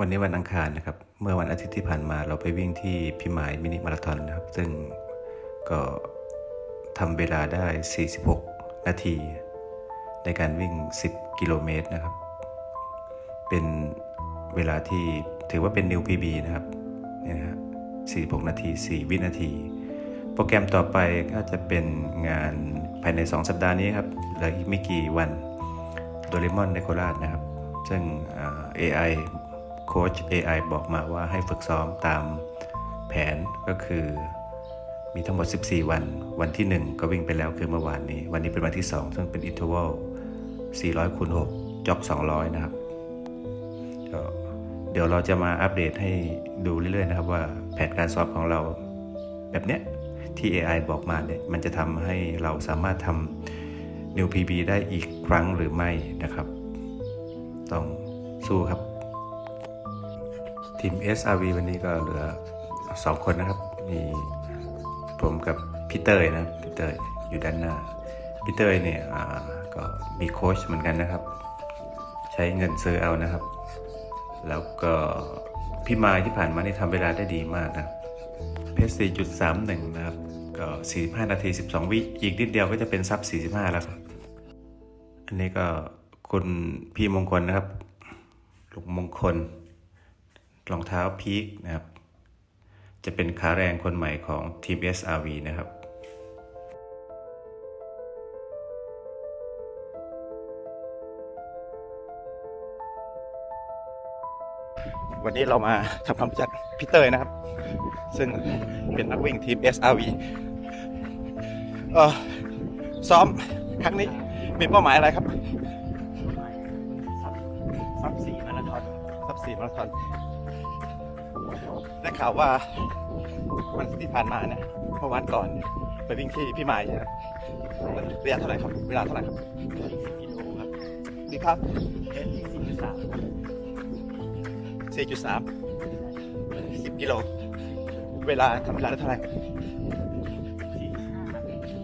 วันนี้วันอังคารนะครับ เมื่อวันอาทิตย์ที่ผ่านมาเราไปวิ่งที่พิมายมินิมาราธอนนะครับ ซึ่งก็ทำเวลาได้ 46 นาที ในการวิ่ง 10 กิโลเมตรนะครับ เป็นเวลาที่ถือว่าเป็น New PB นะครับเนี่ยนะฮะ46 นาที 4 วินาที โปรแกรมต่อไปก็จะเป็นงานภายใน 2 สัปดาห์นี้ครับเหลืออีกไม่กี่วันโดเรมอนในโคราชนะครับ ซึ่งอ่า AI ค้ช AI บอกมาว่าให้ฝึกซ้อมตามแผนก็คือ มีทั้งหมด 14 วัน วันที่ 1 ก็วิ่งไปแล้วคือเมื่อวานนี้ วันนี้เป็นวันที่ 2 ซึ่งเป็นอินเทอร์วัล400คูณ6จ็อก 200 นะครับก็เดี๋ยวเราจะมาอัปเดตให้ดูเรื่อยๆนะครับว่าแผนการซ้อมของเราแบบเนี้ยที่ AI บอกมาเนี่ยมันจะทำให้เราสามารถทำ New PB ได้อีกครั้งหรือไม่นะครับ ต้องสู้ครับ ทีม SRV วันนี้ก็เหลือ2คนนะครับ มีผมกับพี่เตยนะพี่เตยอยู่ด้านหน้าพี่เตยเนี่ยก็มีโค้ชเหมือนกันนะครับ ใช้เงินซื้อเอานะครับ แล้วก็พี่มาที่ผ่านมานี่ทำเวลาได้ดีมากนะครับเพชร4.31นะครับก็45นาที12วิอีกนิดเดียวก็จะเป็นซับ45แล้วครับอันนี้ก็คุณพี่มงคลนะครับลุงมงคล รองเท้าพีคนะครับ จะเป็นขาแรงคนใหม่ของทีม SRV นะครับวันนี้เรามาทำความรู้จักพี่เตยนะครับ ซึ่งเป็นนักวิ่งทีม SRV เออซ้อมครั้งนี้มีเป้าหมายอะไรครับซับสี่มาราธอนซับสี่มาราธอน ได้ข่าวว่าวันที่ผ่านมาเนี่ยเมื่อวานก่อนไปวิ่งที่พี่มายใช่ไหมระยะเท่าไหร่ครับ เวลาเท่าไหร่ครับสิบกิโลครับดีครับเพชรที่สี่จุดสาม4.3 10กิโล เวลาทำเวลาได้เท่าไหร่สี่ห้า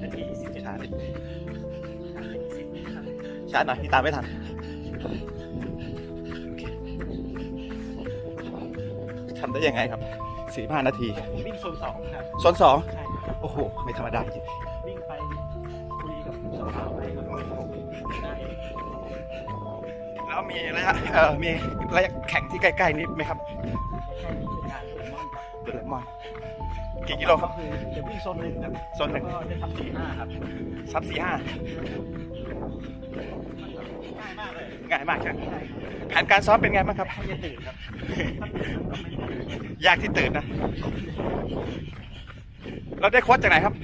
นาทีสิบเจ็ดช้านาดิทีสิบครับช้าหน่อยที่ตามไม่ทัน ทำได้ยังไงครับ45นาทีผมวิ่งโซนสองครับโซนสองใช่ครับโอ้โห ไม่ธรรมดาจริงวิ่งไปคุยกับสาวๆไปครับได้แล้วมีระยะเอ่อมีระยะแข่งที่ใกล้ๆนี้ไหมครับใช่เป็นงานเลมอนเดลมอนกี่กิโลครับ คือจะวิ่งโซนหนึ่งครับโซนหนึ่งก็จะทำสี่ห้าครับซับสี่ห้าง่ายมากเลยง่ายมากใช่ไหม แผนการซ้อมเป็นไงบ้างครับให้จะตื่นครับ ยากที่ตื่นนะ เราได้โค้ชจากไหนครับ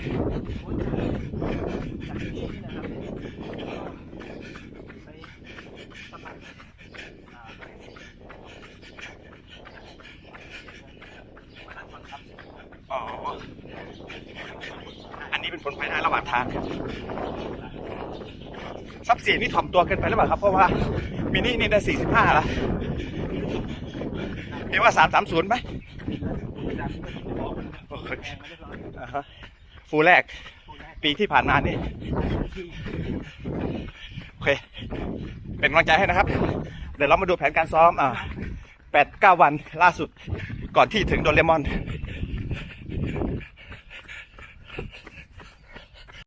อ๋อ อันนี้เป็นผลภายได้ระหว่างทางทรับ พย์สินนี่ถ่อมตัวเกินไปหรือเปล่าครับ เพราะว่ามินินี่ได้45แล้วเห็นว่า330ไหมโอ้โหอ่าฮะฟูลแรก ปีที่ผ่านมานี่โอเค เป็นกำลังใจให้นะครับ เดี๋ยวเรามาดูแผนการซ้อมอ่าแปดเก้าวันล่าสุดก่อนที่ถึงโดเรมอน